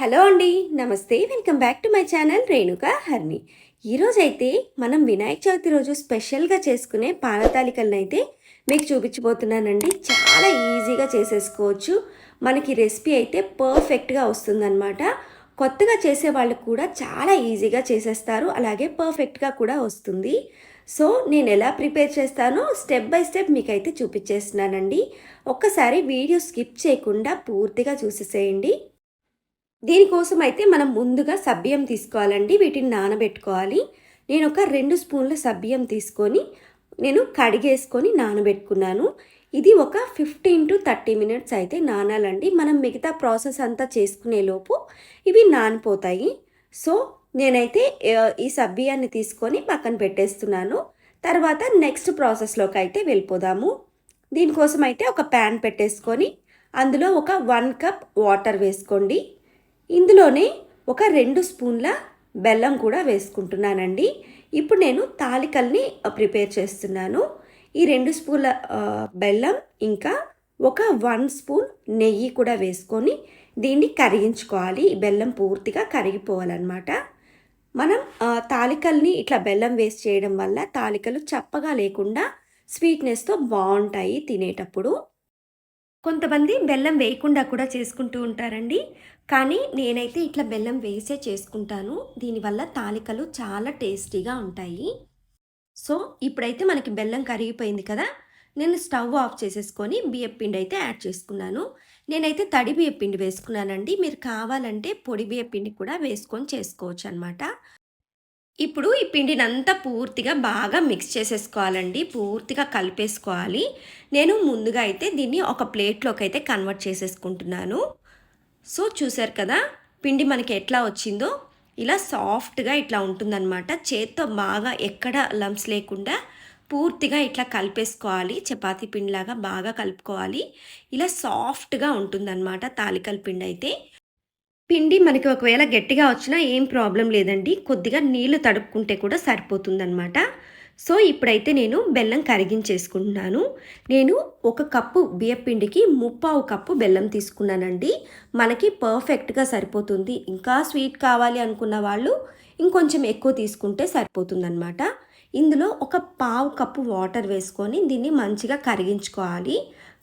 Hello అండి నమస్తే. Welcome back to my channel Renuka Harni. ఈరోజైతే మనం వినాయక చవితి రోజు స్పెషల్గా చేసుకునే పాలతాలికలను అయితే మీకు చూపించబోతున్నానండి. చాలా ఈజీగా చేసేసుకోవచ్చు. మనకి రెసిపీ అయితే పర్ఫెక్ట్గా వస్తుందన్నమాట. కొత్తగా చేసే వాళ్ళు కూడా చాలా ఈజీగా చేసేస్తారు. అలాగే పర్ఫెక్ట్గా కూడా వస్తుంది. సో నేను ఎలా ప్రిపేర్ చేస్తానో స్టెప్ బై స్టెప్ మీకైతే చూపించేస్తున్నానండి. ఒక్కసారి వీడియో స్కిప్ చేయకుండా పూర్తిగా చూసేసేయండి. దీనికోసం అయితే మనం ముందుగా సబ్బియం తీసుకోవాలండి. వీటిని నానబెట్టుకోవాలి. నేను ఒక రెండు స్పూన్ల సబ్బియం తీసుకొని నేను కడిగేసుకొని నానబెట్టుకున్నాను. ఇది ఒక ఫిఫ్టీన్ టు థర్టీ మినిట్స్ అయితే నానాలండి. మనం మిగతా ప్రాసెస్ అంతా చేసుకునే లోపు ఇవి నానిపోతాయి. సో నేనైతే ఈ సబ్బియాన్ని తీసుకొని పక్కన పెట్టేస్తున్నాను. తర్వాత నెక్స్ట్ ప్రాసెస్లోకి అయితే వెళ్ళిపోదాము. దీనికోసం అయితే ఒక ప్యాన్ పెట్టేసుకొని అందులో ఒక వన్ కప్ వాటర్ వేసుకోండి. ఇందులోనే ఒక రెండు స్పూన్ల బెల్లం కూడా వేసుకుంటున్నానండి. ఇప్పుడు నేను తాలికల్ని ప్రిపేర్ చేస్తున్నాను. ఈ రెండు స్పూన్ల బెల్లం ఇంకా ఒక వన్ స్పూన్ నెయ్యి కూడా వేసుకొని దీన్ని కరిగించుకోవాలి. బెల్లం పూర్తిగా కరిగిపోవాలన్నమాట. మనం తాలికల్ని ఇట్లా బెల్లం వేస్ట్ చేయడం వల్ల తాలికలు చప్పగా లేకుండా స్వీట్నెస్తో బాగుంటాయి తినేటప్పుడు. కొంతమంది బెల్లం వేయకుండా కూడా చేసుకుంటూ ఉంటారండి. కానీ నేనైతే ఇట్లా బెల్లం వేసే చేసుకుంటాను. దీనివల్ల తాలికలు చాలా టేస్టీగా ఉంటాయి. సో ఇప్పుడైతే మనకి బెల్లం కరిగిపోయింది కదా నేను స్టవ్ ఆఫ్ చేసేసుకొని బియ్యం పిండి అయితే యాడ్ చేసుకున్నాను. నేనైతే తడి బియ్యం పిండి వేసుకున్నానండి. మీరు కావాలంటే పొడి బియ్యం పిండి కూడా వేసుకొని చేసుకోవచ్చు అనమాట ఇప్పుడు ఈ పిండిని అంతా పూర్తిగా బాగా మిక్స్ చేసేసుకోవాలండి. పూర్తిగా కలిపేసుకోవాలి. నేను ముందుగా అయితే దీన్ని ఒక ప్లేట్లోకి అయితే కన్వర్ట్ చేసేసుకుంటున్నాను. సో చూసారు కదా పిండి మనకి ఎట్లా వచ్చిందో? ఇలా సాఫ్ట్గా ఇట్లా ఉంటుందన్నమాట. చేత్తో బాగా ఎక్కడ లంప్స్ లేకుండా పూర్తిగా ఇట్లా కలిపేసుకోవాలి. చపాతీ పిండిలాగా బాగా కలుపుకోవాలి. ఇలా సాఫ్ట్గా ఉంటుందన్నమాట తాలికల పిండి అయితే. పిండి మనకి ఒకవేళ గట్టిగా వచ్చినా ఏం ప్రాబ్లం లేదండి. కొద్దిగా నీళ్ళు తడుపుకుంటే కూడా సరిపోతుందన్నమాట. సో ఇప్పుడైతే నేను బెల్లం కరిగించేసుకుంటున్నాను. నేను ఒక కప్పు బియ్యపిండికి ముప్పావు కప్పు బెల్లం తీసుకున్నానండి. మనకి పర్ఫెక్ట్గా సరిపోతుంది. ఇంకా స్వీట్ కావాలి అనుకున్న వాళ్ళు ఇంకొంచెం ఎక్కువ తీసుకుంటే సరిపోతుందన్నమాట. ఇందులో ఒక పావు కప్పు వాటర్ వేసుకొని దీన్ని మంచిగా కరిగించుకోవాలి.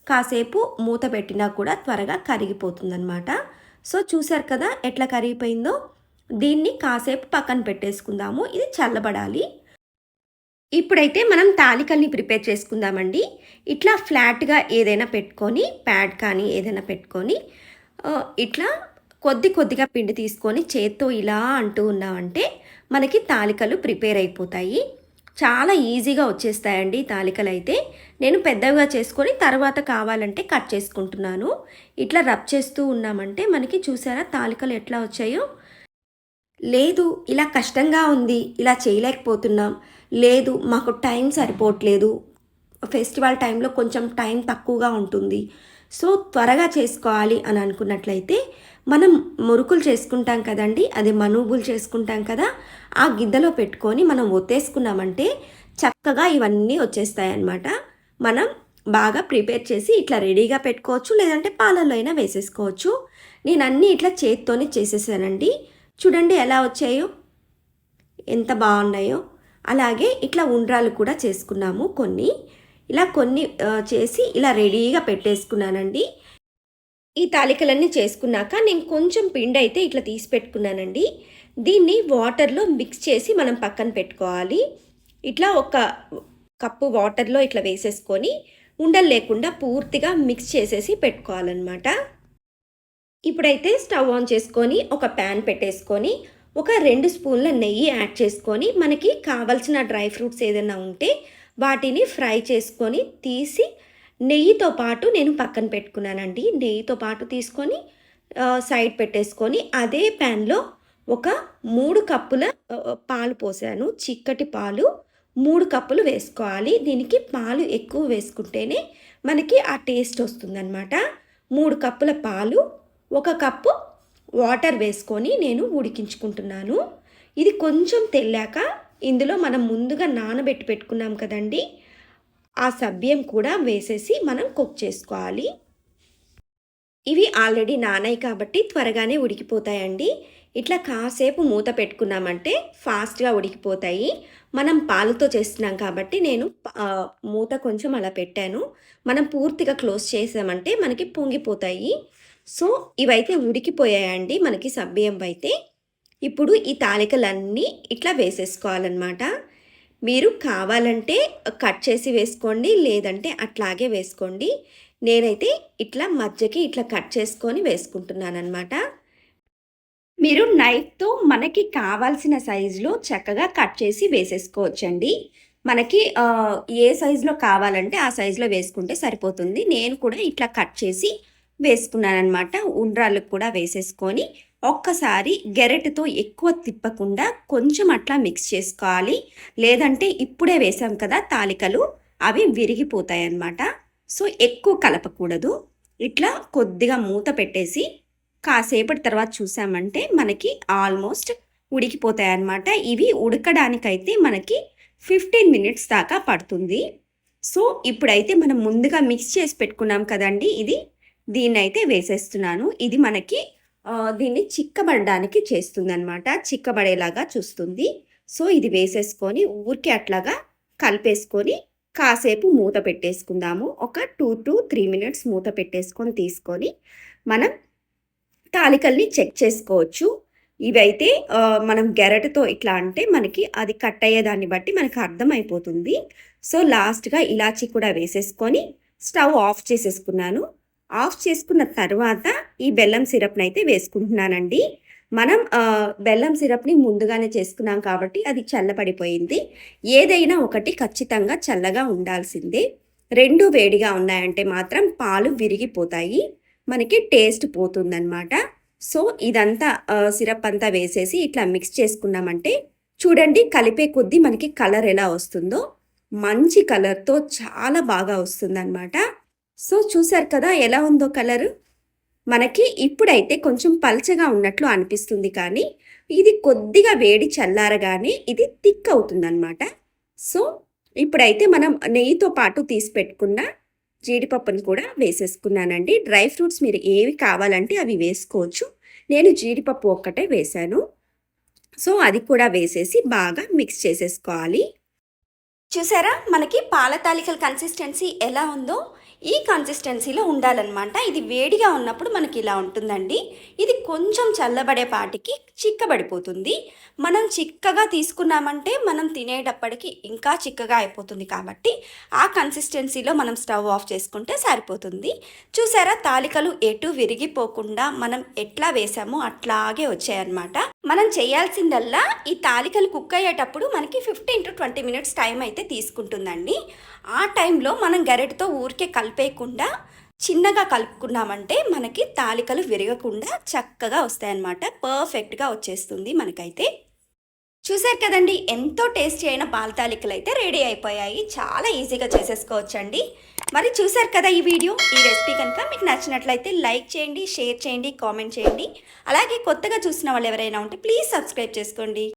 కాసేపు మూత పెట్టినా కూడా త్వరగా కరిగిపోతుందన్నమాట. సో చూసారు కదా ఎట్లా కరిగిపోయిందో? దీన్ని కాసేపు పక్కన పెట్టేసుకుందాము. ఇది చల్లబడాలి. ఇప్పుడైతే మనం తాలికల్ని ప్రిపేర్ చేసుకుందామండి. ఇట్లా ఫ్లాట్గా ఏదైనా పెట్టుకొని ప్యాడ్ కానీ ఏదైనా పెట్టుకొని ఇట్లా కొద్ది కొద్దిగా పిండి తీసుకొని చేత్తో ఇలా అంటూ ఉన్నామంటే మనకి తాలికలు ప్రిపేర్ అయిపోతాయి. చాలా ఈజీగా వచ్చేస్తాయండి తాలికలు అయితే నేను పెద్దవిగా చేసుకొని తర్వాత కావాలంటే కట్ చేసుకుంటున్నాను. ఇట్లా రబ్ చేస్తూ ఉన్నామంటే మనకి చూసారా తాలికలు ఎట్లా వచ్చాయో? లేదు ఇలా కష్టంగా ఉంది ఇలా చేయలేకపోతున్నాం. లేదు మాకు టైం సరిపోవట్లేదు. ఫెస్టివల్ టైంలో కొంచెం టైం తక్కువగా ఉంటుంది. సో త్వరగా చేసుకోవాలి అని అనుకున్నట్లయితే మనం మురుకులు చేసుకుంటాం కదండి అదే మనూబులు చేసుకుంటాం కదా ఆ గిద్దలో పెట్టుకొని మనం ఒత్తేసుకున్నామంటే చక్కగా ఇవన్నీ వచ్చేస్తాయి అన్నమాట మనం బాగా ప్రిపేర్ చేసి ఇట్లా రెడీగా పెట్టుకోవచ్చు లేదంటే పాలల్లో అయినా వేసేసుకోవచ్చు. నేను అన్నీ ఇట్లా చేత్తోనే చేసేసానండి. చూడండి ఎలా వచ్చాయో ఎంత బాగున్నాయో. అలాగే ఇట్లా ఉండ్రాలు కూడా చేసుకున్నాము కొన్ని. ఇలా కొన్ని చేసి ఇలా రెడీగా పెట్టేసుకున్నానండి. ఈ తాలికలన్నీ చేసుకున్నాక నేను కొంచెం పిండి అయితే ఇట్లా తీసి పెట్టుకున్నానండి. దీన్ని వాటర్లో మిక్స్ చేసి మనం పక్కన పెట్టుకోవాలి. ఇట్లా ఒక కప్పు వాటర్లో ఇట్లా వేసేసుకొని ఉండలు లేకుండా పూర్తిగా మిక్స్ చేసేసి పెట్టుకోవాలన్నమాట. ఇప్పుడైతే స్టవ్ ఆన్ చేసుకొని ఒక ప్యాన్ పెట్టేసుకొని ఒక రెండు స్పూన్ల నెయ్యి యాడ్ చేసుకొని మనకి కావలసిన డ్రై ఫ్రూట్స్ ఏదైనా ఉంటే వాటిని ఫ్రై చేసుకొని తీసి నెయ్యితో పాటు నేను పక్కన పెట్టుకున్నానండి. నెయ్యితో పాటు తీసుకొని సైడ్ పెట్టేసుకొని అదే ప్యాన్లో ఒక మూడు కప్పుల పాలు పోసాను. చిక్కటి పాలు మూడు కప్పులు వేసుకోవాలి. దీనికి పాలు ఎక్కువ వేసుకుంటేనే మనకి ఆ టేస్ట్ వస్తుందన్నమాట. మూడు కప్పుల పాలు ఒక కప్పు వాటర్ వేసుకొని నేను ఉడికించుకుంటున్నాను. ఇది కొంచెం తెల్లాక ఇందులో మనం ముందుగా నానబెట్టి పెట్టుకున్నాం కదండి. ఆ సభ్యం కూడా వేసేసి మనం కుక్ చేసుకోవాలి. ఇవి ఆల్రెడీ నానాయి కాబట్టి త్వరగానే ఉడికిపోతాయండి. ఇట్లా కాసేపు మూత పెట్టుకున్నామంటే ఫాస్ట్గా ఉడికిపోతాయి. మనం పాలతో చేస్తున్నాం కాబట్టి నేను మూత కొంచెం అలా పెట్టాను. మనం పూర్తిగా క్లోజ్ చేసామంటే మనకి పొంగిపోతాయి. సో ఇవైతే ఉడికిపోయాయండి మనకి సభ్యం అయితే. ఇప్పుడు ఈ తాలికలన్నీ ఇట్లా వేసేసుకోవాలన్నమాట. మీరు కావాలంటే కట్ చేసి వేసుకోండి లేదంటే అట్లాగే వేసుకోండి. నేనైతే ఇట్లా మధ్యకి ఇట్లా కట్ చేసుకొని వేసుకుంటున్నాను అనమాట మీరు నైఫ్తో మనకి కావాల్సిన సైజులో చక్కగా కట్ చేసి వేసేసుకోవచ్చండి. మనకి ఏ సైజులో కావాలంటే ఆ సైజులో వేసుకుంటే సరిపోతుంది. నేను కూడా ఇట్లా కట్ చేసి వేసుకున్నాను అనమాట ఉండ్రాలకు కూడా వేసేసుకొని ఒక్కసారి గెరెట్తో ఎక్కువ తిప్పకుండా కొంచెం అట్లా మిక్స్ చేసుకోవాలి. లేదంటే ఇప్పుడే వేసాం కదా తాలికలు అవి విరిగిపోతాయి అన్నమాట సో ఎక్కువ కలపకూడదు. ఇట్లా కొద్దిగా మూత పెట్టేసి కాసేపటి తర్వాత చూసామంటే మనకి ఆల్మోస్ట్ ఉడికిపోతాయి అన్నమాట ఇవి ఉడకడానికైతే మనకి ఫిఫ్టీన్ మినిట్స్ దాకా పడుతుంది. సో ఇప్పుడైతే మనం ముందుగా మిక్స్ చేసి పెట్టుకున్నాం కదండి ఇది. దీన్ని అయితే వేసేస్తున్నాను. ఇది మనకి దీన్ని చిక్కబడడానికి చేస్తుంది అనమాట చిక్కబడేలాగా చూస్తుంది. సో ఇది వేసేసుకొని ఊరికే అట్లాగా కలిపేసుకొని కాసేపు మూత పెట్టేసుకుందాము. ఒక టూ టు త్రీ మినిట్స్ మూత పెట్టేసుకొని తీసుకొని మనం తాలికల్ని చెక్ చేసుకోవచ్చు. ఇవైతే మనం గెరటతో ఇట్లా అంటే మనకి అది కట్ అయ్యేదాన్ని బట్టి మనకు అర్థమైపోతుంది. సో లాస్ట్గా ఇలాచి కూడా వేసేసుకొని స్టవ్ ఆఫ్ చేసేసుకున్నాను. ఆఫ్ చేసుకున్న తర్వాత ఈ బెల్లం సిరప్ని అయితే వేసుకుంటున్నానండి. మనం బెల్లం సిరప్ని ముందుగానే చేసుకున్నాం కాబట్టి అది చల్లబడిపోయింది. ఏదైనా ఒకటి ఖచ్చితంగా చల్లగా ఉండాల్సిందే. రెండు వేడిగా ఉన్నాయంటే మాత్రం పాలు విరిగిపోతాయి. మనకి టేస్ట్ పోతుందన్నమాట. సో ఇదంతా సిరప్ అంతా వేసేసి ఇట్లా మిక్స్ చేసుకున్నామంటే చూడండి కలిపే కొద్దీ మనకి కలర్ ఎలా వస్తుందో. మంచి కలర్తో చాలా బాగా వస్తుందన్నమాట. సో చూసారు కదా ఎలా ఉందో కలర్? మనకి ఇప్పుడైతే కొంచెం పల్చగా ఉన్నట్లు అనిపిస్తుంది కానీ ఇది కొద్దిగా వేడి చల్లారగానే ఇది థిక్ అవుతుందన్నమాట. సో ఇప్పుడైతే మనం నెయ్యితో పాటు తీసి పెట్టుకున్న జీడిపప్పుని కూడా వేసేసుకున్నానండి. డ్రై ఫ్రూట్స్ మీరు ఏవి కావాలంటే అవి వేసుకోవచ్చు. నేను జీడిపప్పు ఒక్కటే వేశాను. సో అది కూడా వేసేసి బాగా మిక్స్ చేసేసుకోవాలి. చూసారా? మనకి పాల తాలికల కన్సిస్టెన్సీ ఎలా ఉందో? ఈ కన్సిస్టెన్సీలో ఉండాలన్నమాట. ఇది వేడిగా ఉన్నప్పుడు మనకి ఇలా ఉంటుందండి. ఇది కొంచెం చల్లబడే పాటికి చిక్కబడిపోతుంది. మనం చిక్కగా తీసుకున్నామంటే మనం తినేటప్పటికి ఇంకా చిక్కగా అయిపోతుంది కాబట్టి ఆ కన్సిస్టెన్సీలో మనం స్టవ్ ఆఫ్ చేసుకుంటే సరిపోతుంది. చూసారా తాలికలు ఎటు విరిగిపోకుండా మనం ఎట్లా వేసామో అట్లాగే వచ్చాయన్నమాట. మనం చేయాల్సిందల్లా ఈ తాలికలు కుక్ అయ్యేటప్పుడు మనకి fifteen to twenty minutes time అయితే తీసుకుంటుందండి. ఆ టైంలో మనం గరెటతో ఊరికే కలిపేయకుండా చిన్నగా కలుపుకున్నామంటే మనకి తాలికలు విరగకుండా చక్కగా వస్తాయన్నమాట. పర్ఫెక్ట్గా వచ్చేస్తుంది మనకైతే. చూసారు కదండి ఎంతో టేస్టీ అయిన పాల తాలికలు అయితే రెడీ అయిపోయాయి. చాలా ఈజీగా చేసేసుకోవచ్చండి. మరి చూశారు కదా ఈ వీడియో? ఈ రెసిపీ కనుక మీకు నచ్చినట్లయితే లైక్ చేయండి షేర్ చేయండి కామెంట్ చేయండి. అలాగే కొత్తగా చూసిన వాళ్ళు ఎవరైనా ఉంటే ప్లీజ్ సబ్స్క్రైబ్ చేసుకోండి.